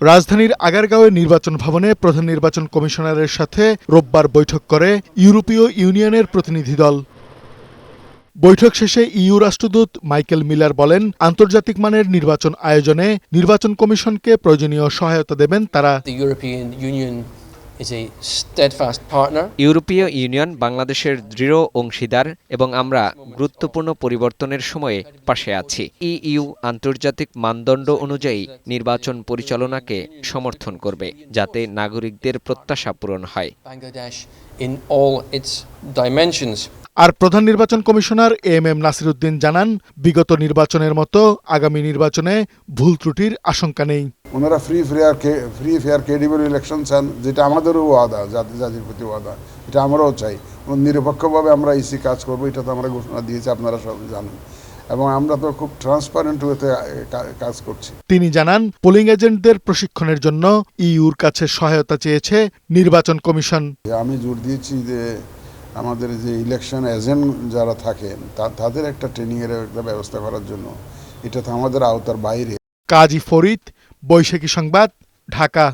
রাজধানীর আগারগাঁওয়ের নির্বাচন ভবনে প্রধান নির্বাচন কমিশনারের সাথে রোববার বৈঠক করে ইউরোপীয় ইউনিয়নের প্রতিনিধি দল। বৈঠক শেষে ইউ রাষ্ট্রদূত মাইকেল মিলার বলেন, আন্তর্জাতিক মানের নির্বাচন আয়োজনে নির্বাচন কমিশনকে প্রয়োজনীয় সহায়তা দেবেন তারা। The European Union is a steadfast partner. ইউরোপীয় ইউনিয়ন বাংলাদেশের দৃঢ় অংশীদার এবং আমরা গুরুত্বপূর্ণ পরিবর্তনের সময়ে পাশে আছি। ইইউ আন্তর্জাতিক মানদণ্ড অনুযায়ী নির্বাচন পরিচালনাকে সমর্থন করবে যাতে নাগরিকদের প্রত্যাশা পূরণ হয়। Bangladesh in all its আর প্রধান নির্বাচন কমিশনার এম এম নাসিরুদ্দিন জানান বিগত নির্বাচনের মতো আগামী নির্বাচনে ভুল ত্রুটির আশঙ্কা নেই। ওনারা free fair free fair credible election চান যেটা আমাদেরও ওয়াদা জাতি জাতির প্রতি ওয়াদা এটা আমরাও চাই। নিরপেক্ষভাবে আমরা ইসি কাজ করব এটা তো আমরা ঘোষণা দিয়েছি আপনারা সব জানেন। এবং আমরা তো খুব ট্রান্সপারেন্ট ওয়েতে কাজ করছি। তিনি জানান পোলিং এজেন্টদের প্রশিক্ষণের জন্য ইইউর কাছে সহায়তা চেয়েছে নির্বাচন কমিশন। আমি জোর দিয়েছি যে আমাদের যে ইলেকশন এজেন্ট যারা থাকেন তাদের একটা ট্রেনিংয়ের একটা ব্যবস্থা করার জন্য। এটা তো আমাদের আওতার বাইরে। কাজী ফরিদ বৈশাখী সংবাদ ঢাকা।